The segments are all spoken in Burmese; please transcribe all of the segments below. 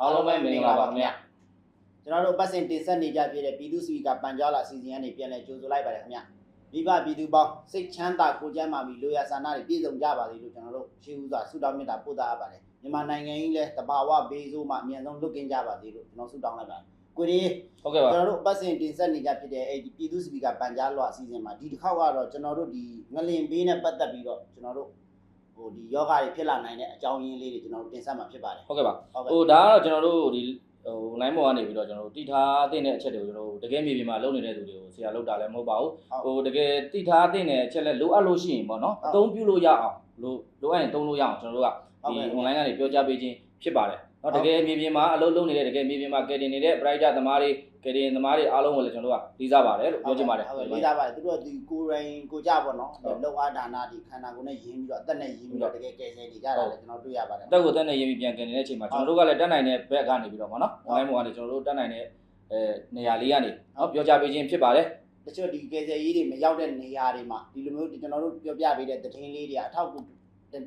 အားလုံးပဲမင်္ဂလာပါခင်ဗျာကျွန်တော်တို့ပတ်စင်တင်ဆက်နေကြပြတဲ့ပြည်သူ့စပီကာပန်ကြားလာအစီအစဉ်ကနေပြန်လည်ကြိုဆိုလိုက်ပါတယ်ခင်ဗျမိဘပြည်သူပေါင်းစိတ်ချမ်းသာကိုယ်ကျန်းမာပြီးလိုရာဆန္ဒတွေပြည့်စုံကြပါစေလို့ကျွန်တော်တို့ရှေးဦးစွာဆုတောင်းမေတ္တာပို့သအပ်ပါတယ်မြန်မာနိုင်ငံကြီးလည်းတဘာဝဘေးဆိုးမှအမြန်ဆုံးလွတ်ကင်းကြပါစေလို့ကျွန်တော်ဆုတောင်းလိုက်ပါတယ်ကိုရီဟုတ်ကဲ့ပါကျွန်တော်တို့ပတ်စင်တင်ဆက်နေကြဖြစ်တဲ့အဲ့ဒီပြည်သူ့စပီကာပန်ကြားလာအစီအစဉ်မှာဒီတစ်ခေါက်ကတော့ကျွန်တော်တို့ဒီငလင်ဘေးနဲ့ပတ်သက်ပြီးတော့ကျွန်တော်တို့ ဟိုဒီယောဂတွေဖြစ်လာနိုင်တဲ့အကြောင်းရင်းလေးတွေကျွန်တော်တို့တင်ဆက်မှာဖြစ်ပါတယ်ဟုတ်ကဲ့ပါဟုတ်ကဲ့ဟိုဒါကတော့ကျွန်တော်တို့ဒီဟို line ပေါ်ကနေပြီးတော့ကျွန်တော်တို့တိထားတဲ့အချက်တွေကိုကျွန်တော်တို့တကယ်မြေပြင်မှာလုပ်နေတဲ့သူတွေကိုဆရာလုပ်တာလည်းမဟုတ်ပါဘူးဟိုတကယ်တိထားတဲ့အချက်လက်လိုအပ်လို့ရှိရင်ပေါ့နော်အသုံးပြုလို့ရအောင်လိုလိုအပ်ရင်သုံးလို့ရအောင်ကျွန်တော်တို့ကဒီ online ကနေပြောကြားပေးခြင်းဖြစ်ပါတယ်နော်တကယ်မြေပြင်မှာအလုပ်လုပ်နေတဲ့တကယ်မြေပြင်မှာကယ်တင်နေတဲ့ brighter သမားတွေ ကယ်တင်သမားတွေအားလုံးကိုလည်းကျွန်တော်တို့ကလေးစားပါတယ်လို့ပြောချင်ပါတယ်ဟုတ်ကဲ့လေးစားပါတယ်သူတို့ကဒီကိုယ်ရင်ကိုကြပေါ့နော်လောက်အားဒါနာဒီခန္ဓာကိုယ်နဲ့ရင်းပြီးတော့အသက်နဲ့ရင်းပြီးတော့တကယ်ကယ်ဆယ်နေကြတာလည်းကျွန်တော်တွေ့ရပါတယ်အတက်ကိုတက်နေရင်ပြန်ကယ်နေတဲ့အချိန်မှာကျွန်တော်တို့ကလည်းတက်နိုင်တဲ့ဘက်ကနေပြီးတော့ပေါ့နော် online ပေါ်ကနေကျွန်တော်တို့တက်နိုင်တဲ့အဲနေရာလေးကနေနော်ပြောကြားပေးခြင်းဖြစ်ပါတယ်တချို့ဒီကယ်ဆယ်ရေးတွေမရောက်တဲ့နေရာတွေမှာဒီလိုမျိုးကျွန်တော်တို့ပြောပြပေးတဲ့သတင်းလေးတွေအထောက်အကူ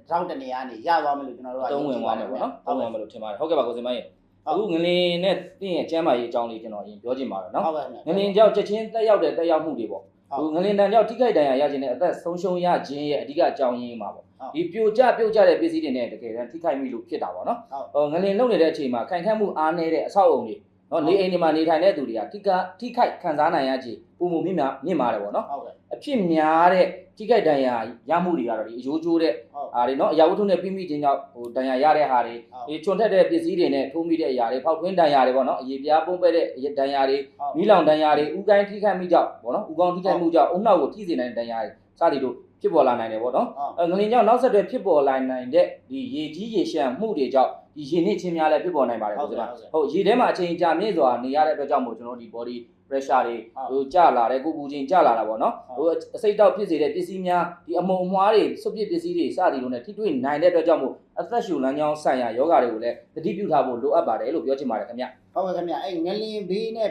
ထောက်တဲ့နေရာနေရသွားမယ်လို့ကျွန်တော်တို့ကသုံးဝင်သွားမယ်ပေါ့နော်ဟုသုံးတ်ဝင်ကဲ့မယ်လို့ထင်ပါတယ်ဟုတ်ကဲ့ပါကိုစင်မရေ အခုငလင်းနဲ့တင်းရဲ့ကျမ်းမာရေးအကြောင်းလေးကျွန်တော်ရင်ပြောချင်ပါတယ်နော်ဟုတ်ကဲ့ငလင်းကြောက်ချက်ချင်းတက်ရောက်တဲ့တက်ရောက်မှုတွေပေါ့ဟိုငလင်းတန်ကြောက်ထိခိုက်ဒဏ်ရာရခြင်းနဲ့အသက်ဆုံးရှုံးရခြင်းရဲ့အဓိကအကြောင်းရင်းပါပေါ့ဒီပြိုကျပြုတ်ကျတဲ့ပစ္စည်းတွေနဲ့တကယ်တမ်းထိခိုက်မိလို့ဖြစ်တာပေါ့နော်ဟိုငလင်းလုံနေတဲ့အချိန်မှာခိုင်ခန့်မှုအားနည်းတဲ့အဆောက်အုံတွေ နော်နေအိမ်တွေမှာနေထိုင်တဲ့သူတွေကထိကထိခိုက်ခံစားနိုင်ရခြင်းပုံမှုမြင့်များမြင့်မာတယ်ပေါ့နော်ဟုတ်ကဲ့အဖြစ်များတဲ့ထိခိုက်ဒဏ်ရာရမှုတွေကတော့ဒီအယိုးကျိုးတဲ့ဟာတွေနော်အရာဝတ္ထုနဲ့ပြမိခြင်းကြောင့်ဟိုဒဏ်ရာရတဲ့ဟာတွေဒီချွန်ထက်တဲ့ပစ္စည်းတွေနဲ့ထိုးမိတဲ့အရာတွေဖောက်ထွင်းဒဏ်ရာတွေပေါ့နော်အရေပြားပုံပဲ့တဲ့ဒဏ်ရာတွေမိလောင်ဒဏ်ရာတွေဥကိုင်းထိခိုက်မှုကြောင့်ပေါ့နော်ဥကောင်းထိခိုက်မှုကြောင့်အုံနောက်ကိုထိစေနိုင်တဲ့ဒဏ်ရာတွေစသည်တို့ ဖြစ်ပေါ်လာနိုင်တယ်ပေါ့နော်ငလင်ကြောင့်နောက်ဆက်တွဲဖြစ်ပေါ်လာနိုင်တဲ့ဒီရေကြီးရေရှမ်းမှုတွေကြောင့်ဒီရေနစ်ချင်းများလည်းဖြစ်ပေါ်နိုင်ပါတယ်ဆိုတာဟုတ်ရေထဲမှာအချိန်ကြာမြင့်စွာနေရတဲ့အတွက်ကြောင့်မို့ကျွန်တော်ဒီ body pressure တွေဟိုကျလာတဲ့ကိုကူချင်းကျလာတာပေါ့နော်ဟိုအစိတ်တောက်ဖြစ်စေတဲ့ပစ္စည်းများဒီအမုံအမွှားတွေစွပ်ပစ်ပစ္စည်းတွေစသည်လို့ねထိတွေ့နိုင်တဲ့အတွက်ကြောင့်မို့အသက်ရှူလမ်းကြောင်းဆိုင်ရာယောဂါတွေကိုလည်းသတိပြုထားဖို့လိုအပ်ပါတယ်လို့ပြောချင်ပါတယ်ခင်ဗျဟုတ်ပါခင်ဗျအဲ့ငလင်ဘေးနဲ့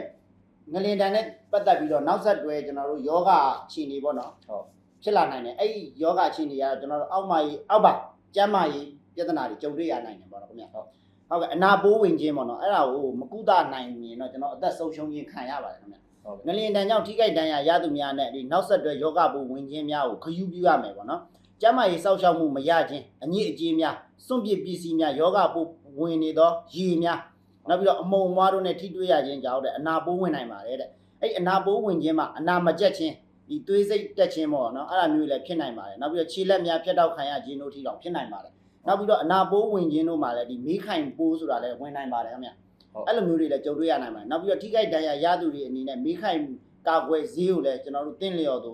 ငလင်တန်နဲ့ပတ်သက်ပြီးတော့နောက်ဆက်တွဲကျွန်တော်တို့ယောဂအခြေအနေပေါ့နော်ဟုတ် ဖြစ်လာနိုင်တယ်အဲ့ဒီယောဂခြေနေရတော့ကျွန်တော်တို့အောက်မကြီးအောက်ပါကျမ်းမာရေးပြဿနာတွေကြုံတွေ့ရနိုင်တယ်ပေါ့နော်ခင်ဗျဟုတ်ဟုတ်ကဲ့အနာပိုးဝင်ခြင်းပေါ့နော်အဲ့ဒါကိုမကုသနိုင်ရင်တော့ကျွန်တော်အသက်ဆုံးရှုံးခြင်းခံရပါတယ်ခင်ဗျဟုတ်ကဲ့ငလင်တန်ကြောင့်ထိခိုက်ဒဏ်ရာရသူများနဲ့ဒီနောက်ဆက်တွဲယောဂပိုးဝင်ခြင်းများကိုခယူးပြရမယ်ပေါ့နော်ကျမ်းမာရေးစောင့်ရှောက်မှုမရခြင်းအညစ်အကြေးများစွန့်ပစ်ပစ္စည်းများယောဂပိုးဝင်နေသောရေများနောက်ပြီးတော့အမုံအမွားတို့နဲ့ထိတွေ့ရခြင်းကြောင့်တဲ့အနာပိုးဝင်နိုင်ပါတယ်တဲ့အဲ့အနာပိုးဝင်ခြင်းမှာအနာမကျက်ခြင်း ဒီသွေးစိတ်တက်ခြင်းပေါ့နော်အဲ့ဒါမျိုးလည်းဖြစ်နိုင်ပါတယ်နောက်ပြီးတော့ခြေလက်များဖြတ်တောက်ခံရခြင်းတို့ထိတောင်ဖြစ်နိုင်ပါတယ်နောက်ပြီးတော့အနာပိုးဝင်ခြင်းတို့မှာလည်းဒီမေးခိုင်ပိုးဆိုတာလည်းဝင်နိုင်ပါတယ်ခင်ဗျအဲ့လိုမျိုးတွေလည်းကြုံတွေ့ရနိုင်ပါတယ်နောက်ပြီးတော့ထိခိုက်ဒဏ်ရာရသူတွေအနေနဲ့မေးခိုင်ကာကွယ်ဈေးကိုလည်းကျွန်တော်တို့တင့်လျော်သူ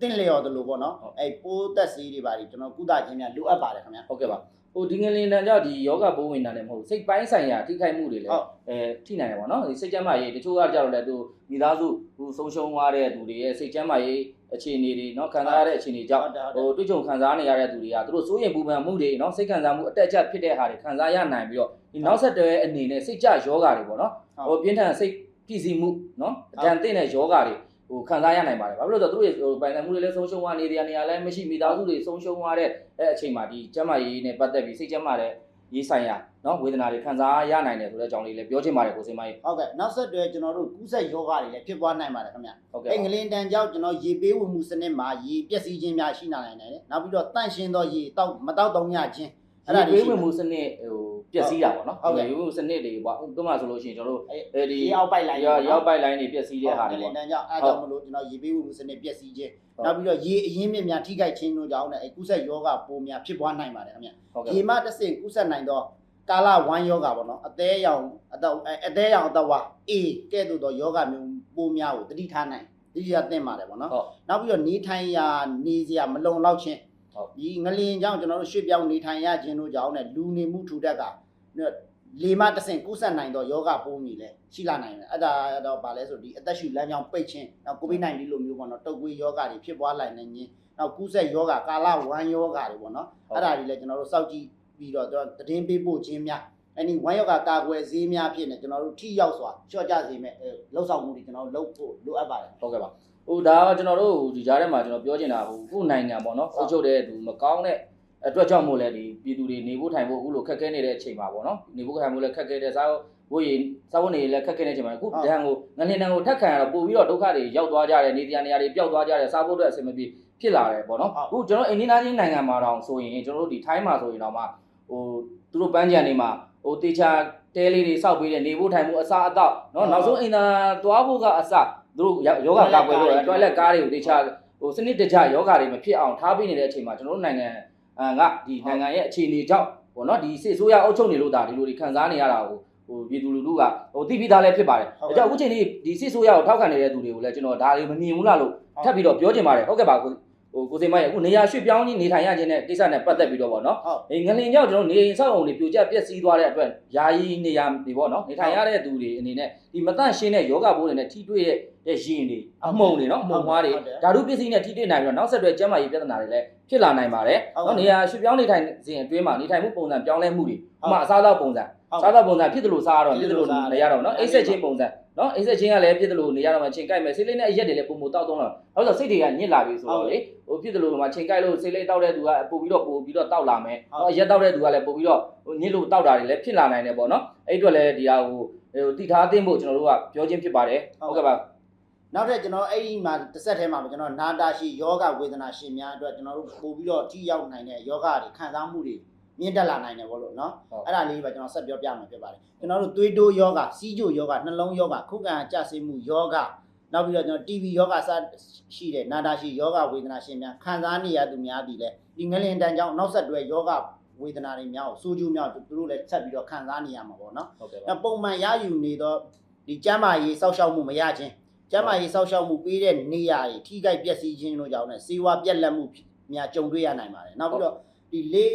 တင့်လျော်တယ်လို့ပေါ့နော်အဲ့ပိုးသက်ဈေးတွေပါဒီကျွန်တော်ကုသခြင်းများလိုအပ်ပါတယ်ခင်ဗျဟုတ်ကဲ့ပါ ဟိုဒီငလင်တန်ကြောင့်ဒီယောဂဘိုးဝင်တာလည်းမဟုတ်ဘူးစိတ်ပိုင်းဆိုင်ရာထိခိုက်မှုတွေလည်း ဟုတ် အဲထိနိုင်တယ်ပေါ့နော်ဒီစိတ်ကျန်းမာရေးတချို့ကကြတော့လည်းသူမိသားစုဟိုဆုံးရှုံးသွားတဲ့သူတွေရဲ့စိတ်ကျန်းမာရေးအခြေအနေတွေเนาะခံစားရတဲ့အခြေအနေကြောင့် ဟုတ်တယ်ဟုတ်တယ် ဟိုတွေ့ကြုံခံစားနေရတဲ့သူတွေကသူတို့စိုးရိမ်ပူပန်မှုတွေเนาะစိတ်ခံစားမှုအတက်အကျဖြစ်တဲ့ဟာတွေခံစားရနိုင်ပြီးတော့ဒီနောက်ဆက်တွဲအနေနဲ့စိတ်ကြယောဂတွေပေါ့နော် ဟုတ် ဟိုပြင်းထန်စိတ်ပြည်စီမှုเนาะအတန်သိတဲ့ယောဂတွေ ဟိုခံစားရနိုင်ပါတယ်ဘာဖြစ်လို့လဲဆိုတော့သူတို့ရဲ့ဟိုပိုင်ဆိုင်မှုတွေလည်းဆုံးရှုံးသွားနေရနေရာလည်းမရှိမိသားစုတွေဆုံးရှုံးသွားတဲ့အဲ့အချိန်မှာဒီကျန်းမာရေးနဲ့ပတ်သက်ပြီးစိတ်ကျန်းမာတဲ့ရေးဆိုင်ရာနော်ဝေဒနာတွေခံစားရနိုင်တယ်ဆိုတဲ့အကြောင်းလေးလည်းပြောချင်ပါတယ်ကိုစင်မကြီးဟုတ်ကဲ့နောက်ဆက်တွဲကျွန်တော်တို့ကူးစက်ယောဂတွေလည်းဖြစ်ပွားနိုင်ပါတယ်ခင်ဗျဟုတ်ကဲ့အင်္ဂလန်တန်ကြောင့်ကျွန်တော်ရေပေးဝင်မှုစနစ်မှာရေပျက်စီးခြင်းများရှိနိုင်တယ်နောက်ပြီးတော့တန့်ရှင်းသောရေတောက်မတောက်သုံးရခြင်းအဲ့ဒါတွေရေပေးဝင်မှုစနစ်ဟို ပျက်စီးတာပေါ့နော်ဟုတ်ကဲ့ဒီဝင်မှုစနစ်တွေပေါ့ဥပမာဆိုလို့ရှိရင်ကျွန်တော်တို့အဲ့အဲဒီရေအောက်ပိုက်လိုင်းရောက်ရောက်ပိုက်လိုင်းတွေပျက်စီးတဲ့ဟာငတွေလင်ပေါ့တန်ကြောင့်အဲ့ဒါကြောင့်မလို့ကျွန်တော်ရေပေးဝင်မှုစနစ်ပျက်စီးခြင်းနောက်ပြီးတော့ရေအရင်းမြစ်များထိခိုက်ခြင်းတို့ကြောင့်လည်းအဲ့ကူးဆက်ယောဂပိုးများဖြစ်ပွားနိုင်ပါတယ်ခင်ဗျဟုတ်ကဲ့ရေမတစ်ဆင့်ကူးဆက်နိုင်သောကာလဝမ်းယောဂပေါ့နော်အသေးရောင်အတော့အသေးရောင်အတော့ဝါအေကဲ့သို့သောယောဂမျိုးပိုးများကိုတတိထားနိုင်တတိယသင့်ပါတယ်ပေါ့နော်ဟုတ်နောက်ပြီးတော့နေထိုင်ရာနေစရာမလုံလောက်ခြင်းဟုတ် ဒီငလင်ကြောင့်ကျွန်တော်တို့ရွှေ့ပြောင်းနေထိုင်ရခြင်းတို့ကြောင့်ねလူနေမှုထူတက်ကလေမတစ်ဆင့်ကူးဆက်နိုင်သောယောဂပိုးမျိုးလဲရှိလာနိုင်တယ်အဲ့ဒါတော့ဗာလဲဆိုဒီအသက်ရှူလမ်းကြောင်းပိတ်ခြင်းနောက်ကိုဗစ် -19 လိုမျိုးပေါ့နော်တုပ်ကွေးယောဂတွေဖြစ်ပွားလာနိုင်ခြင်းနောက်ကူးဆက်ယောဂကာလဝမ်းယောဂတွေပေါ့နော်အဲ့ဒါတွေလည်းကျွန်တော်တို့စောင့်ကြည့်ပြီးတော့ကျွန်တော်သတင်းပေးပို့ခြင်းများ အဲ့ဒီဝမ်းယောဂကာကွယ်ဈေးများဖြစ်နေကျွန်တော်တို့ထိရောက်စွာလျှော့ချစေမဲ့လှုပ်ဆောင်မှုတွေကျွန်တော်တို့လုပ်ဖို့လိုအပ်ပါတယ်ဟုတ်ကဲ့ပါဟိုဒါကကျွန်တော်တို့ဒီကြားထဲမှာကျွန်တော်ပြောချင်တာဟိုခုနိုင်ငံပေါ့နော်အုပ်ချုပ်တဲ့သူမကောင်းတဲ့အတွက်ကြောင့်မို့လဲဒီပြည်သူတွေနေဖို့ထိုင်ဖို့အခုလိုခက်ခဲနေတဲ့အချိန်မှာပေါ့နော်နေဖို့ထိုင်ဖို့လဲခက်ခဲတဲ့စားဘိုးရင်စားဖို့နေလဲခက်ခဲနေတဲ့အချိန်မှာအခုဒဏ်ကိုငလင်တန်ကိုထက်ခံရတော့ပို့ပြီးတော့ဒုက္ခတွေရောက်သွားကြတယ်နေတရားနေရာတွေပျောက်သွားကြတယ်စားဖို့အတွက်အဆင်မပြေဖြစ်လာတယ်ပေါ့နော်အခုကျွန်တော်အိန္ဒိယချင်းနိုင်ငံမှာတောင်ဆိုရင်ကျွန်တော်တို့ဒီထိုင်းမှာဆိုရင်တော့မှဟိုသူတို့ပန်းကြံနေမှာ ဟိုတေချာတဲလေးတွေစောက်ပေးတယ်နေဖို့ထိုင်ဖို့အစားအသောက်နော်နောက်ဆုံးအိမ်သာသွားဖို့ကအစသူတို့ယောဂကာကွယ်လို့တွိုင်လက်ကားတွေကိုတေချာဟိုစနစ်တကျယောဂတွေမဖြစ်အောင်ထားပေးနေတဲ့အချိန်မှာကျွန်တော်တို့နိုင်ငံအာကဒီနိုင်ငံရဲ့အခြေအနေကြောင့်ပေါ့နော်ဒီစစ်ဆိုးရအုပ်ချုပ်နေလို့ဒါဒီလိုတွေခံစားနေရတာကိုဟိုပြည်သူလူထုကဟိုတိပိသားလည်းဖြစ်ပါတယ်။အဲကြောင့်အခုချိန်นี้ဒီစစ်ဆိုးရကိုထောက်ခံနေတဲ့သူတွေကိုလည်းကျွန်တော်ဒါတွေမမြင်ဘူးလားလို့ထပ်ပြီးတော့ပြောချင်ပါတယ်။ဟုတ်ကဲ့ပါကိုဟို ကိုစိန်မရဲ့အခုနေရာရွှေ့ပြောင်းကြီးနေထိုင်ရခြင်းနဲ့ကိစ္စနဲ့ပတ်သက်ပြီးတော့ပေါ့နော်ဟုတ်။အဲငလင်ကြောင့်ကျွန်တော်နေအိမ်ဆောက်အုံတွေပြိုကျပျက်စီးသွားတဲ့အတွက်ယာယီနေရာတွေပေါ့နော်။နေထိုင်ရတဲ့သူတွေအနေနဲ့ဒီမတန့်ရှင်းတဲ့ယောဂဘိုးတွေနဲ့ထိတွေ့တဲ့တဲ့ရင်တွေအမှုန်တွေနော်အမှုန်မွားတွေဓာတုပစ္စည်းနဲ့ထိတွေ့နိုင်ပြီးတော့နောက်ဆက်တွဲကျန်းမာရေးပြဿနာတွေလည်းဖြစ်လာနိုင်ပါတယ်။နော်နေရာရွှေ့ပြောင်းနေထိုင်စဉ်အတွင်းမှာနေထိုင်မှုပုံစံပြောင်းလဲမှုတွေဥပမာအစားအသောက်ပုံစံစားတော့ပုံစံဖြစ်တယ်လို့စားရတော့ဖြစ်တယ်လို့နေရတော့နော်အိတ်ဆက်ချင်းပုံစံ နော်အိတ်ဆက်ချင်းကလည်းဖြစ်တယ်လို့နေရတော့မှချိန်ကြိုက်မယ်စိတ်လေးနဲ့အရက်တွေလည်းပုံမတောက်တော့တော့ဟုတ်ဆိုစိတ်တွေကညစ်လာပြီဆိုတော့လေဟိုဖြစ်တယ်လို့မှချိန်ကြိုက်လို့စိတ်လေးတောက်တဲ့သူကပို့ပြီးတော့ပို့ပြီးတော့တောက်လာမယ်နော်အရက်တောက်တဲ့သူကလည်းပို့ပြီးတော့ဟိုညစ်လို့တောက်တာတွေလည်းဖြစ်လာနိုင်တယ်ပေါ့နော်အဲ့အတွက်လည်းဒီဟာဟိုဟိုတိထားသိမ့်ဖို့ကျွန်တော်တို့ကပြောချင်းဖြစ်ပါတယ်ဟုတ်ကဲ့ပါနောက်ထပ်ကျွန်တော်အဲ့ဒီမှာတစ်ဆက်ထဲမှာကျွန်တော်နာတာရှိယောဂဝေဒနာရှင်များအတွက်ကျွန်တော်တို့ပို့ပြီးတော့ထိရောက်နိုင်တဲ့ယောဂတွေခံစားမှုတွေ မြင့်တက်လာနိုင်တယ်ဗောလို့နော်အဲ့ဒါလေးပဲကျွန်တော်ဆက်ပြောပြမှာဖြစ်ပါတယ်ကျွန်တော်တို့သွေးတိုးယောဂစီးကြိုယောဂနှလုံးယောဂခုခံကြဆင်းမှုယောဂနောက်ပြီးတော့ကျွန်တော် TB ယောဂစရှိတဲ့နာတာရှိယောဂဝေဒနာရှင်များခံစားနေရသူများဒီလေဒီငလင်တန်ကြောင့်နောက်ဆက်တွဲယောဂဝေဒနာတွေများကိုစိုးကျိုးများသူတို့လည်းဆက်ပြီးတော့ခံစားနေရမှာပေါ့နော်ဟုတ်ကဲ့ပါအဲ့ပုံမှန်ရယူနေတော့ဒီကျမ်းမာရေးစောက်ရှောက်မှုမရခြင်းကျမ်းမာရေးစောက်ရှောက်မှုပေးတဲ့နေရာတွေထိခိုက်ပျက်စီးခြင်းတို့ကြောင့်လည်းစေဝါပြက်လက်မှုများကြုံတွေ့ရနိုင်ပါတယ်နောက်ပြီးတော့ဒီလေး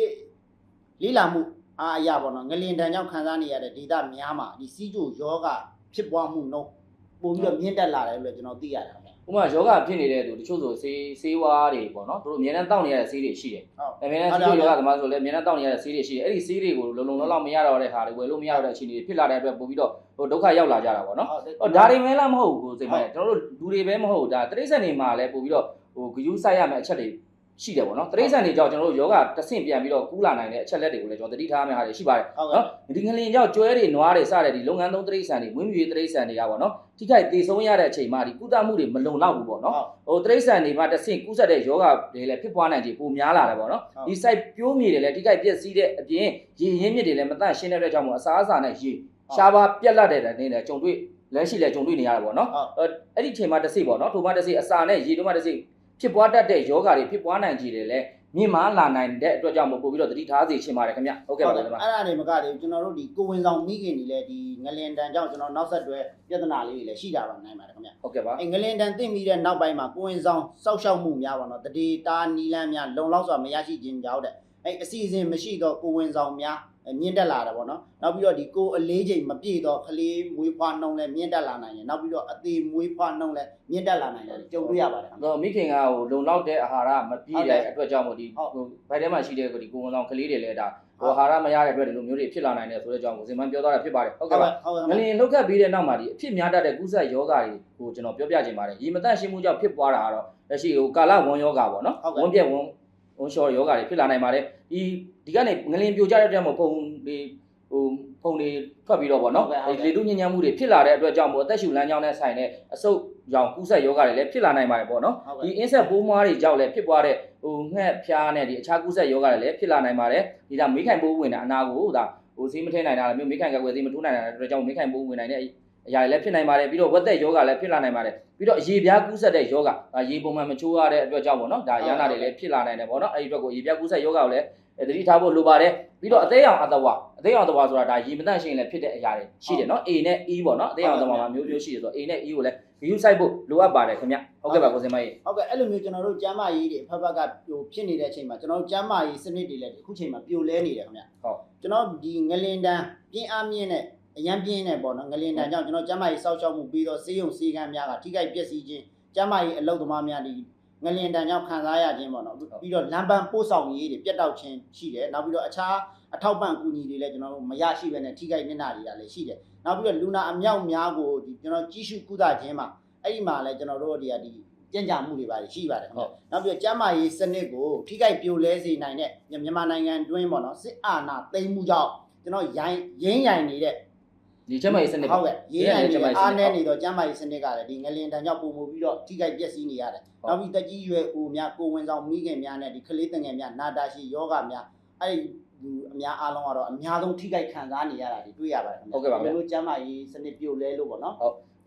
လေးလာမှုအားအရာပေါ့နော်ငလင်တန်ကြောင့်ခံစားနေရတဲ့ဒေသများမှာဒီစီးကျိုယောဂဖြစ်ပွားမှုနှုန်းပို့ပြီးတော့မြင့်တက်လာတယ်လို့ကျွန်တော်သိရတယ်ခင်ဗျဥပမာယောဂဖြစ်နေတဲ့သူတချို့ဆိုဆေးဆေးဝါးတွေပေါ့နော်သူတို့အများနဲ့တောက်နေရတဲ့ဆေးတွေရှိတယ်ဟုတ်အများနဲ့ဆေးယောဂသမားဆိုလည်းအများနဲ့တောက်နေရတဲ့ဆေးတွေရှိတယ်အဲ့ဒီဆေးတွေကိုလုံလုံလောက်လောက်မရတော့တဲ့ဟာတွေဝယ်လို့မရတော့တဲ့အခြေအနေတွေဖြစ်လာတဲ့အတွက်ပို့ပြီးတော့ဟိုဒုက္ခရောက်လာကြတာပေါ့နော်ဟုတ်တယ်ဟောဒါတွေမဲလားမဟုတ်ဘူးကိုစိတ်မဲ့ကျွန်တော်တို့လူတွေပဲမဟုတ်ဒါတရိတ်ဆန်တွေမှာလည်းပို့ပြီးတော့ဟိုဂယူးဆိုင်ရမယ့်အချက်တွေ ရှိတယ်ပေါ့နော်တရိတ်ဆန်တွေကြောင့်ကျွန်တော်တို့ယောဂတဆင့်ပြန်ပြီးတော့ကူးလာနိုင်တဲ့အချက်လက်တွေကိုလည်းကျွန်တော်သတိထားရမယ့်ဟာတွေရှိပါတယ်ဟုတ်ကဲ့နော်ဒီငလင်ကြောင့်ကျွဲတွေနွားတွေစတဲ့ဒီလုပ်ငန်းသုံးတရိတ်ဆန်တွေဝင်းမြူရေးတရိတ်ဆန်တွေကပေါ့နော်ထိခိုက်ဒေဆုံးရတဲ့အချိန်မှာဒီကုသမှုတွေမလုံလောက်ဘူးပေါ့နော်ဟိုတရိတ်ဆန်တွေမှာတဆင့်ကူးဆက်တဲ့ယောဂတွေလည်းဖြစ်ပွားနိုင်ခြေပိုများလာတယ်ပေါ့နော်ဟုတ်ဒီ site ပြိုးမြေတွေလည်းထိခိုက်ပျက်စီးတဲ့အပြင်ရေရင်းမြစ်တွေလည်းမတန့်ရှင်းတဲ့အတွက်ကြောင့်မို့အစားအစာနဲ့ရေရှားပါပြက်လက်တဲ့တဲ့နေနဲ့ကြုံတွေ့လက်ရှိလည်းကြုံတွေ့နေရတယ်ပေါ့နော်ဟုတ်အဲ့အဲ့ဒီချိန်မှာတစ်စိပေါ့နော်ထိုမှတစ်စိအစာနဲ့ရေတို့မှတစ်စိ ဖြစ်ပွားတတ်တဲ့ယောဂတွေဖြစ်ပွားနိုင်ခြေတွေလည်းမြင့်မားလာနိုင်တဲ့အတွက်ကြောင့်မို့ပို့ပြီးတော့သတိထားစေချင်ပါတယ်ခင်ဗျဟုတ်ကဲ့ပါခင်ဗျအဲ့ဒါတွေမကတည်းကျွန်တော်တို့ဒီကိုဝင်ဆောင်မိခင်တွေလည်းဒီငလင်တန်ကြောင့်ကျွန်တော်နောက်ဆက်တွဲပြဿနာလေးတွေလည်းရှိတာပါနိုင်ပါတယ်ခင်ဗျဟုတ်ကဲ့ပါအဲငလင်တန်သိမိတဲ့နောက်ပိုင်းမှာကိုဝင်ဆောင်စောက်ရှောက်မှုများပါတော့တတိတာနီလန်းများလုံလောက်စွာမရရှိခြင်းကြောင့်တဲ့အဲအစီအစဉ်မရှိတော့ကိုဝင်ဆောင်များအဲ မြင့်တက်လာတယ်ပေါ့နော်နောက်ပြီးတော့ဒီကိုအလေးချိန်မပြည့်တော့ကလေးမွေးဖွားနှုံးလည်းမြင့်တက်လာနိုင်တယ်နောက်ပြီးတော့အသေးမွေးဖွားနှုံးလည်းမြင့်တက်လာနိုင်တယ်ကြုံတွေ့ရပါတယ်ခင်ဗျတော့မိခင်ကဟိုလုံလောက်တဲ့အာဟာရမပြည့်တဲ့အတွက်ကြောင့်မို့ဒီဟုတ်ဟိုဘိုက်ထဲမှာရှိတဲ့ဒီကိုယ်ဝန်ဆောင်ကလေးတွေလည်းဒါဟိုအာဟာရမရတဲ့အတွက်ဒီလိုမျိုးတွေဖြစ်လာနိုင်တယ်ဆိုတဲ့ကြောင့်ကိုစင်မန်းပြောသွားတာဖြစ်ပါတယ်ဟုတ်ကဲ့ပါဟုတ်ကဲ့ငလင်လောက်ခတ်ပြီးတဲ့နောက်မှာဒီအဖြစ်များတတ်တဲ့ကုသယောဂါတွေကိုကျွန်တော်ပြောပြခြင်းပါတယ်ရေမတန့်ရှင်းမှုကြောင့်ဖြစ်ပွားတာကတော့လက်ရှိဟိုကာလဝန်ယောဂါပေါ့နော်ဝန်ပြက်ဝန် ဝန်လျှော်ယောဂါတွေဖြစ်လာနိုင်ပါတယ်ဒီဒီကနေငလင်ပြိုကျတဲ့အတွက်မို့ပုံဒီဟိုဖုံတွေထွက်ပြီးတော့ပေါ့နော်ဒီလေတုညဉ့်ညမ်းမှုတွေဖြစ်လာတဲ့အတွက်ကြောင့်မို့အသက်ရှူလမ်းကြောင်းနဲ့ဆိုင်တဲ့အဆုတ်ရောင်ကူးဆက်ယောဂါတွေလည်းဖြစ်လာနိုင်ပါတယ်ပေါ့နော်ဟုတ်ဒီကဲ့အင်းဆက်ပိုးမွားတွေကြောင့်လည်းဖြစ်ပွားတဲ့ဟိုငှက်ဖျားနဲ့ဒီအခြားကူးဆက်ယောဂတွေလည်းဖြစ်လာနိုင်ပါတယ်ဒီဒါမေးခိုင်ပိုးဝင်တဲ့အနာကိုဒါဟိုဈေးမထည့်နိုင်တာလည်းမျိုးမေးခိုင်ကကွယ်ဈေးမထိုးနိုင်တာလည်းအတွက်ကြောင့်မေးခိုင်ပိုးဝင်နိုင်တဲ့ အရာတွေလည်းဖြစ်နိုင်ပါတယ်ပြီးတော့ဝက်သက်ယောဂလည်းဖြစ်လာနိုင်ပါတယ်ပြီးတော့အရေပြားကူးဆက်တဲ့ယောဂဒါရေပုံမှန်မချိုးရတဲ့အတွက်ကြောင့်ပေါ့နော်ဒါရဟနာတွေလည်းဖြစ်လာနိုင်တယ်ပေါ့နော်အဲဒီအတွက်ကိုရေပြားကူးဆက်ယောဂကိုလည်းသတိထားဖို့လိုပါတယ်ပြီးတော့အသေးအောင်အသဝအသေးအောင်အသဝဆိုတာဒါရေမတန့်ရှင်းလည်းဖြစ်တဲ့အရာတွေရှိတယ်နော် A နဲ့ E ပေါ့နော်အသေးအောင်အသဝမှာမျိုးမျိုးရှိတယ်ဆိုတော့ A နဲ့ E ကိုလည်း view site ဖို့လိုအပ်ပါတယ်ခင်ဗျဟုတ်ကဲ့ပါကိုစင်မကြီးဟုတ်ကဲ့အဲ့လိုမျိုးကျွန်တော်တို့ကျမ်းမာရေးတွေအဖက်ဖက်ကဟိုဖြစ်နေတဲ့အချိန်မှာကျွန်တော်တို့ကျမ်းမာရေးစနစ်တွေလည်းအခုချိန်မှာပြိုလဲနေတယ်ခင်ဗျဟုတ်ကျွန်တော်ဒီငလင်တန်ပြင်းအားမြင့်တဲ့ အရန်ပြင်းနေပေါ့နော်ငလင်တန်ကြောင့်ကျွန်တော်ကျမ်းမာရေးစောက်ရှောက်မှုပြီးတော့စေးရုံစေးကမ်းများကထိခိုက်ပျက်စီးခြင်းကျမ်းမာရေးအလုပ်သမားများဒီငလင်တန်ကြောင့်ခံစားရခြင်းပေါ့နော်ပြီးတော့လမ်းပန်းပို့ဆောင်ရေးတွေပြတ်တောက်ခြင်းရှိတယ်နောက်ပြီးတော့အခြားအထောက်ပံ့ကူညီတွေလည်းကျွန်တော်တို့မရရှိဘဲနဲ့ထိခိုက်နေတာတွေကလည်းရှိတယ်နောက်ပြီးတော့လူနာအမြောက်များကိုဒီကျွန်တော်ကြီးစုကုသခြင်းမှာအဲ့ဒီမှာလည်းကျွန်တော်တို့ဒီကဒီကြံ့ကြာမှုတွေပါရှိပါတယ်ခင်ဟုဗျတ်နောက်ပြီးတော့ကျန်းမာရေးစနစ်ကိုထိခိုက်ပြိုလဲစေနိုင်တဲ့မြန်မာနိုင်ငံတွင်းပေါ့နော်စစ်အာဏာသိမ်းမှုကြောင့်ကျွန်တော်ရိုင်းရင်းရိုင်နေတဲ့ ဒီချက်မှရေးစနစ်ဟုတ်ကဲ့ရင်းရိုင်နေကျန်းမာရေးစနစ်အားနဲနေတော့ကျန်းမာရေးစနစ်ကလည်းဒီငလင်တန်ကြောင့်ပုံမှုပြီးတော့ထိခိုက်ပျက်စီးနေရတယ်ဟုတ်နောက်ပြီးတက်ကြီးရွယ်ဦးများကိုဝင်ဆောင်မိခင်များနဲ့ဒီကလေးတငယ်များနာတာရှိယောဂများအဲ့ဒီလူအများအားလုံးကတော့အများဆုံးထိခိုက်ခံစားနေရတာဒီတွေ့ရပါတယ်ခင်ဗျဟုတ်ကဲ့ပါဗျာဘယ်လိုကျန်းမာရေးစနစ်ပြုတ်လဲလို့ပေါ့နော်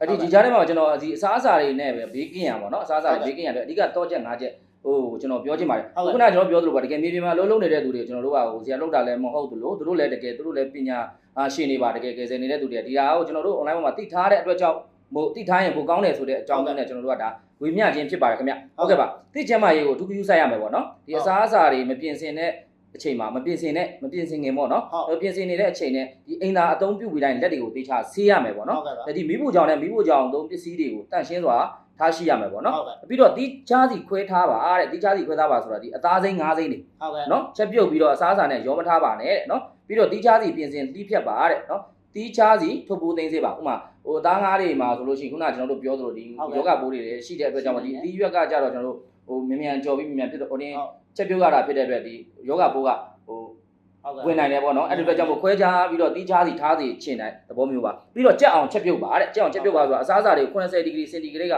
အဲ့ဒီဒီကြားထဲမှာကျွန်တော်ဒီအစားအစာတွေနဲ့ပဲဘေးကင်းရပါတော့အစားအစာတွေဘေးကင်းရတယ်အဓိကတော့ချက်၅ချက် ဟိုကျွန်တော်ပြောချင်ပါတယ်ဟုတ်ကဲ့ခုနကကျွန်တော်ပြောသလိုပါတကယ်မြေပြင်မှာလုံးလုံးနေတဲ့သူတွေကျွန်တော်တို့ကဟိုဆရာလောက်တာလည်းမဟုတ်သလိုသူတို့လည်းတကယ်သူတို့လည်းပညာအားရှိနေပါတကယ်ကယ်ဆယ်နေတဲ့သူတွေကဒီဟာကိုကျွန်တော်တို့ online ပေါ်မှာသိထားတဲ့အတွက်ကြောင့်မို့သိထားရင်ပိုကောင်းတယ်ဆိုတဲ့အကြောင်းမျိုးနဲ့ကျွန်တော်တို့ကဒါဝေမျှခြင်းဖြစ်ပါတယ်ခင်ဗျဟုတ်ကဲ့ပါသိချင်မှရေးကိုအထူးပြုဆိုင်ရမယ်ပေါ့နော်ဒီအစားအစာတွေမပြင်ဆင်တဲ့ အချိန်မှာမပြင်ဆင်နဲ့မပြင်ဆင်ခင်ပေါ့နော်ဟုတ်ပြင်ဆင်နေတဲ့အချိန်နဲ့ဒီအိမ်သာအသုံးပြုပြီးတိုင်းလက်တွေကိုသေချာဆေးရမယ်ပေါ့နော်ဟုတ်ကဲ့ပါဒီမိဖို့ကြောင့်နဲ့မိဖို့ကြောင့်သုံးပစ္စည်းတွေကိုတန့်ရှင်းစွာထားရှိရမယ်ပေါ့နော်ဟုတ်ကဲ့ပြီးတော့တီးချားစီခွဲထားပါတဲ့တီးချားစီခွဲထားပါဆိုတာဒီအသားစိမ်းငါးစိမ်းတွေဟုတ်ကဲ့နော်ချက်ပြုတ်ပြီးတော့အစားအစာနဲ့ရောမထားပါနဲ့တဲ့နော်ပြီးတော့တီးချားစီပြင်ဆင်တီးဖြတ်ပါတဲ့နော်တီးချားစီထုတ်ပိုးသိမ်းစေပါဥမာဟိုအသားငါးတွေမှာဆိုလို့ရှိရင်ခုနကကျွန်တော်တို့ပြောသလိုဒီယောဂပိုးတွေလည်းရှိတဲ့အတွက်ကြောင့်ဒီတီးရွက်ကကြတော့ကျွန်တော်တို့ဟိုမြန်မြန်ကြော်ပြီးမြန်မြန်ဖြစ်တော့ဟိုနေ ချက်ပြုတ်ရတာဖြစ်တဲ့အတွက်ဒီယောဂပိုးကဟိုဟုတ်ကဲ့ဝင်နိုင်တယ်ပေါ့နော်အဲ့ဒီအတွက်ကြောင့်မို့ခွဲခြားပြီးတော့တီးခြားစီထားစီချင်တဲ့သဘောမျိုးပါပြီးတော့ကြက်အောင်ချက်ပြုတ်ပါတဲ့ကြက်အောင်ချက်ပြုတ်ပါဆိုတာအစားအစာတွေ80ဒီဂရီစင်တီဂရိတ်က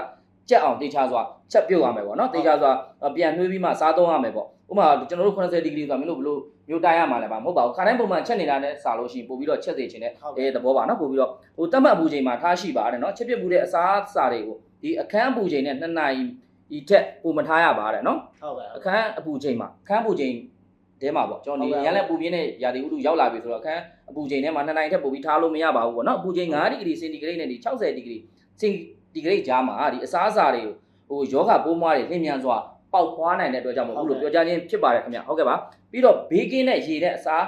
ကြက်အောင်တေချာစွာချက်ပြုတ်ရမယ်ပေါ့နော်တေချာစွာပြန်နှွေးပြီးမှစားသုံးရမယ်ပေါ့ဥပမာကျွန်တော်တို့80ဒီဂရီဆိုတာမင်းတို့ဘလို့မျိုးတိုင်းရမှာလည်းပါမဟုတ်ပါဘူးခါတိုင်းပုံမှန်ချက်နေတာနဲ့စားလို့ရှိရင်ပို့ပြီးတော့ချက်စေချင်တဲ့ဟုတ်အဲကဲ့သဘောပါနော်ပို့ပြီးတော့ဟိုတတ်မှတ်အပူချိန်မှာထားရှိပါတယ်နော်ချက်ပြုတ်မှုတဲ့အစားအစာတွေကိုဒီအခန်းအပူချိန်နဲ့2နာရီ ဒီထက်ပိုမထားရပါတဲ့နော်ဟုတ်ကဲ့အခန်းအပူချိန်မှာအခန်းအပူချိန်တဲမှာပေါ့ကျွန်တော်ဟုတ်ဒီကဲ့ရန်လက်ပူပြင်းတဲ့ရာသီဥတုရောက်လာပြီဆိုတော့အခန်းအပူချိန်ထဲမှာ2နိုင်ထက်ပိုပြီးထားလို့မရပါဘူးပေါ့နော်အပူချိန်5ဒီဂရီစင်တီဂရိတ်နဲ့ဒီ60ဒီဂရီစင်တီဂရိတ်ကြားမှာဒီအစားအစာတွေကိုဟိုယောဂပိုးမွားတွေလျင်မြန်စွာပေါက်ဖွားနိုင်တဲ့အတွက်ကြောင့်မို့ဟုအခုတ်ကဲ့လိုပြောကြားခြင်းဖြစ်ပါတယ်ခင်ဗျဟုတ်ကဲ့ပါပြီးတော့ဘေးကင်းတဲ့ရေနဲ့အစား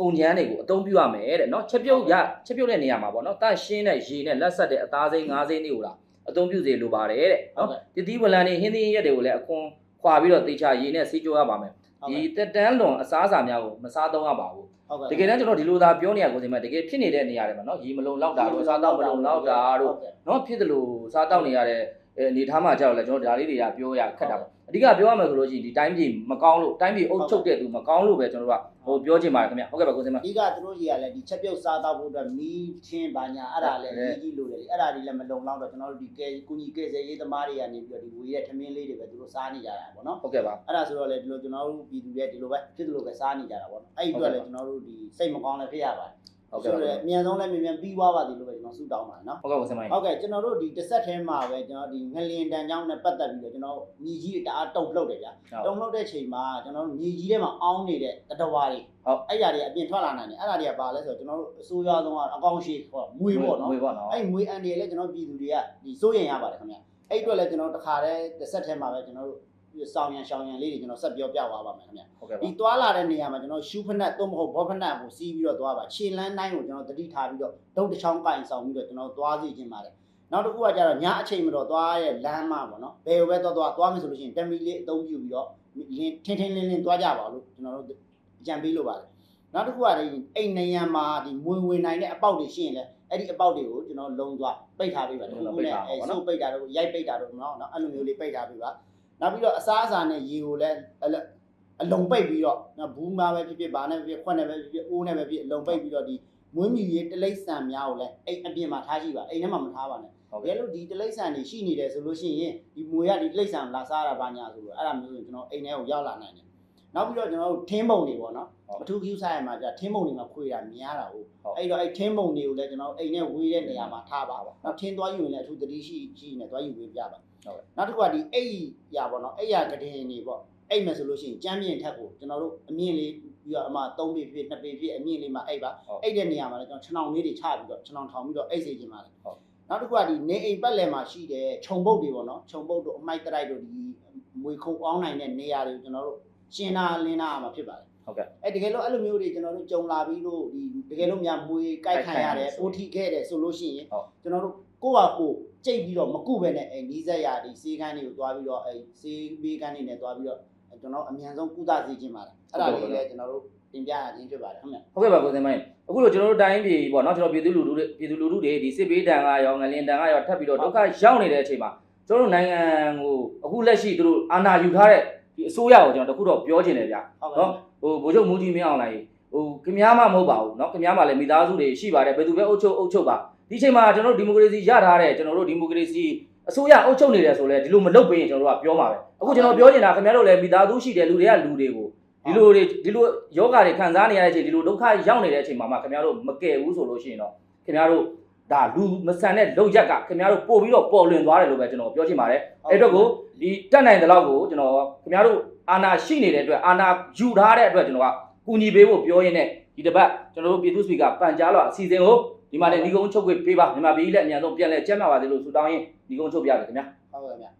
ကုန်ချမ်းတွေကိုအသုံးပြုရမယ်တဲ့နော်ချက်ပြုတ်ရချက်ပြုတ်တဲ့နေရာမှာပေါ့နော်တန့်ရှင်းတဲ့ရေနဲ့လက်ဆက်တဲ့အသားစိမ်းငါးစိမ်းတွေကိုလာ အသုံးပြုစေလိုပါတယ်တဲ့ဟုတ်နော်ကဲ့ဒီသီးဝလံတွေဟင်းသီးရက်တွေကိုလည်းအခွန်ခွာပြီးတော့တေချာရေနဲ့စီးကြောရပါမယ်ဟုတ်ဒီကဲ့တက်တန်းလွန်အစားအစာများကိုမစားသုံးရပါဘူးဟုတ်ကဲ့တကယ်တမ်းကျွန်တော်ဒီလိုသာပြောနေရကိုယ်စင်မဲ့တကယ်ဖြစ်နေတဲ့နေရာတွေမှာနော်ရေမလုံလောက်တာတို့စားတော့မလုံလောက်တာတို့ဟုတ်ကဲ့နော်ဖြစ်တယ်လို့စားတော့နေရတဲ့အဲအနေထားမှာကြောက်လဲကျွန်တော်ဒါလေးတွေကပြောရခက်တာပေါ့အဓိကပြောရမယ်ဆိုလို့ရှိရင်ဒီတိုင်းပြည်မကောင်းလို့တိုင်းပြည်အုပ်ချုပ်တဲ့သူမကောင်းလို့ပဲကျွန်တော်တို့က ဟိုပြောချင်ပါတယ်ခင်ဗျဟုတ်ကဲ့ပါကိုယ်စင်မအဓိကသူတို့ကြီးကလည်းဒီချက်ပြုတ်စားတော့ဖို့အတွက်မီးချင်းဘာညာအဲ့ဒါလည်းအကြီးကြီးလိုတယ်လေအဲ့ဒါတွေလည်းမလုံလောက်တော့ကျွန်တော်တို့ဒီကဲကုညီကဲဆယ်ရေးသမားတွေကနေပြီးတော့ဒီဝေရဲ့ထမင်းလေးတွေပဲသူတို့စားနေကြတာပေါ့နော်ဟုတ်ကဲ့ပါအဲ့ဒါဆိုတော့လေဒီလိုကျွန်တော်တို့ပြည်သူတွေဒီလိုပဲဖြစ်တယ်လို့ပဲစားနေကြတာပေါ့နော်အဲ့ဒီအတွက်လည်းကျွန်တော်တို့ဒီစိတ်မကောင်းလည်းဖြစ်ရပါတယ် ဟုတ်ကဲ့ပါဆိုတော့အမြန်ဆုံးလည်းမြန်မြန်ပြီးသွားပါသည်လို့ပဲကျွန်တော်ဆုတောင်းပါတယ်နော်ဟုတ်ကဲ့ကိုယ်စင်မဟုတ်ကဲ့ကျွန်တော်တို့ဒီတစ်ဆက်ထဲမှာပဲကျွန်တော်ဒီငလင်တန်ကြောင်းနဲ့ပတ်သက်ပြီးတော့ကျွန်တော်ညီကြီးတအားတုံ့လှုပ်တယ်ဗျာတုံ့လှုပ်တဲ့ချိန်မှာကျွန်တော်တို့ညီကြီးထဲမှာအောင်းနေတဲ့တတဝါတွေဟုတ်အဲ့ຢာတွေအပြင်ထွက်လာနိုင်တယ်အဲ့ဒါတွေကဘာလဲဆိုတော့ကျွန်တော်တို့အစိုးရဆုံးကအကောင့်ရှိဟောမွေးပေါ့နော်မွေပေါ့နော်အဲ့မွေးအန်တွေလည်းကျွန်တော်ပြည်သူတွေကဒီစိုးရင်ရပါတယ်ခင်ဗျအဲ့အတွက်လည်းကျွန်တော်တခါတည်းတစ်ဆက်ထဲမှာပဲကျွန်တော်တို့ စောင်းရန်ရှောင်းရန်လေးတွေကျွန်တော်ဆက်ပြောပြသွားပါမယ်ခင်ဗျဟုတ်ကဲ့ပါဒီသွားလာတဲ့နေရာမှာကျွန်တော်ရှူးဖနက်သို့မဟုတ်ဘောဖနက်ကိုစီးပြီးတော့သွားပါခြေလန်းတိုင်းကိုကျွန်တော်တတိထားပြီးတော့ဒုတ်တစ်ချောင်းကင်ဆောင်ပြီးတော့ကျွန်တော်သွားစီခြင်းပါတယ်နောက်တစ်ခုကကျတော့ညအချိန်မတော်သွားရဲ့လမ်းမှာပေါ့နော်ဘယ်လိုပဲသွားသွားသွားမယ်ဆိုလို့ရှိရင်တမီလေးအသုံးပြုပြီးတော့လင်းထင်းထင်းလင်းလင်းသွားကြပါလို့ကျွန်တော်တို့ကြံပေးလို့ပါတယ်နောက်တစ်ခုကလည်းအိမ်နေရံမှာဒီမွေဝင်နိုင်တဲ့အပေါက်တွေရှိရင်လည်းအဲ့ဒီအပေါက်တွေကိုကျွန်တော်လုံသွားပိတ်ထားပေးပါတစ်ခုခုနဲ့အဲစုပ်ပိတ်တာတို့ရိုက်ပိတ်တာတို့နော်အဲ့လိုမျိုးလေးပိတ်ထားပေးပါ နောက်ပြီးတော့အစားအစာနဲ့ရေကိုလည်းအလုံပိတ်ပြီးတော့ဘူးမာပဲဖြစ်ဖြစ်ဘာနဲ့ဖြစ်ဖြစ်ခွက်နဲ့ပဲဖြစ်ဖြစ်အိုးနဲ့ပဲဖြစ်အလုံပိတ်ပြီးတော့ဒီမွေးမြူရေးတလိမ့်ဆန်များကိုလည်းအိမ်အပြင်မှာထားရှိပါအိမ်ထဲမှာမထားပါနဲ့ဟုတ်ဘယ်ကဲ့လိုဒီတလိမ့်ဆန်တွေရှိနေတယ်ဆိုလို့ရှိရင်ဒီမွေကဒီတလိမ့်ဆန်လာစားတာဘာညာဆိုတော့အဲ့ဒါမျိုးဆိုကျွန်တော်အိမ်ထဲကိုရောက်လာနိုင်တယ်နောက်ပြီးတော့ကျွန်တော်တို့ထင်းပုံတွေပေါ့နော်အထူး queue ဆိုင်မှာじゃထင်းပုံတွေမှာခွေတာများတာဟုတ်အဲ့တော့အဲ့ထင်းပုံတွေကိုလည်းကျွန်တော်အိမ်ထဲဝေးတဲ့နေရာမှာထားပါနောက်ထင်းသွားယူရင်လည်းအထူးသတိရှိရှိနေသွားယူပေးပြ ပါနောက်တစ်ခုကဒီအိတ်ရပါတော့အိတ်ရကဒင်တွေပေါ့အိတ်မယ်ဆိုလို့ရှိရင်ကြမ်းမြင့်ထက်ကိုကျွန်တော်တို့အမြင့်လေးပြီးတော့အမှ3ပေဖြစ်2ပေဖြစ်အမြင့်လေးမှာအိတ်ပါအိတ်တဲ့နေရာမှာလည်းကျွန်တော်ခြေနှောင်လေးတွေချပြီးတော့ခြေနှောင်ထောင်ပြီးတော့အိတ်စေချင်ပါတယ်နောက်တစ်ခုကဒီနေအိမ်ပတ်လည်မှာရှိတဲ့ခြုံပုတ်တွေပေါ့နော်ခြုံပုတ်တို့အမိုက်တရိုက်တို့ဒီမွေခုံအောင်းနိုင်တဲ့နေရာတွေကိုကျွန်တော်တို့ရှင်းတာလင်းတာမှာဖြစ်ပါတယ်ဟုတ်ကဲ့အဲတကယ်လို့အဲ့လိုမျိုးတွေကျွန်တော်တို့ကြုံလာပြီးလို့ဒီတကယ်လို့များမွေကြိုက်ခံရတယ်ပိုထိခဲ့တယ်ဆိုလို့ရှိရင်ဟုတ်ကျွန်တော်တို့ကိုယ့်ဟာကိုယ် ကြိတ်ပြီးတော့မကုပဲနဲ့အဲနီးစက်ရဒီစေးကန်းတွေကိုတွားပြီးတော့အဲစေးဘေးကန်းတွေနဲ့တွားပြီးတော့အဲကျွန်တော်အမြန်ဆုံးကုသစေခြင်းပါတယ်အဲ့ဒါလေးလည်းကျွန်တော်တို့တင်ပြရခြင်းဖြစ်ပါတယ်ဟုတ်မယ် ဟုတ်ကဲ့ပါကိုယ်စင်မိုင်းအခုလိုကျွန်တော်တို့တိုင်းပြည်ပေါ့နော်ကျွန်တော်ပြည်သူလူထုတွေပြည်သူလူထုတွေဒီစစ်ဘေးတန်ကရောငလင်တန်ကရောထပ်ပြီးတော့ဒုက္ခရောက်နေတဲ့အချိန်မှာကျ ကျွန်တော်တို့နိုင်ငံကိုအခုလက်ရှိသူတို့အာဏာယူထားတဲ့ဒီအစိုးရကိုကျွန်တော်တခုတော့ပြောချင်တယ်ဗျ ဟုတ်ကဲ့ နော်ဟိုဗိုလ်ချုပ်မူကြီးမင်းအောင်လိုက်ဟိုခင်များမှမဟုတ်ပါဘူးเนาะခင်များမှလည်းမိသားစုတွေရှိပါတယ်ဘယ်သူပဲအုပ်ချုပ်အုပ်ချုပ်ပါ ဒီချိန်မှာကျွန်တော်တို့ဒီမိုကရေစီရထားတဲ့ကျွန်တော်တို့ဒီမိုကရေစီအစိုးရအုပ်ချုပ်နေတယ်ဆိုလဲဒီလိုမလုပ်ပေးရင်ကျွန်တော်တို့ကပြောမှာပဲအခုကျွန်တော်ပြောချင်တာခင်ဗျားတို့လည်းမိသားစုရှိတယ်လူတွေကလူတွေကိုဒီလိုတွေဒီလိုယောဂတွေခံစားနေရတဲ့အချိန်ဒီလိုဒုက္ခရောက်နေတဲ့အချိန်မှာမှခင်ဗျားတို့မကယ်ဘူးဆိုလို့ရှိရင်တော့ခင်ဗျားတို့ဒါလူမဆန်တဲ့လောက်ရက်ကခင်ဗျားတို့ပို့ပြီးတော့ပေါ်လွင်သွားတယ်လို့ပဲကျွန်တော်ပြောချင်ပါတယ်အဲ့တော့ကိုဒီတက်နိုင်တဲ့လောက်ကိုကျွန်တော်ခင်ဗျားတို့အာနာရှိနေတဲ့အတွက်အာနာယူထားတဲ့အတွက်ကျွန်တော်ကကူညီပေးဖို့ပြောရင်းနဲ့ဒီတစ်ပတ်ကျွန်တော်တို့ပြည်သူ့စပီကပန်ကြားလာအစီအစဉ်ကို ဒီမှာလည်းညီကုန်းချုပ်ခွင့်ပေးပါမြန်မာပြည်လည်းအများဆုံးပြန်လဲကျက်မှပါသေးလို့ဆုတောင်းရင်ညီကုန်းချုပ်ပြတယ်ခင်ဗျာဟုတ်ကဲ့ဗျာ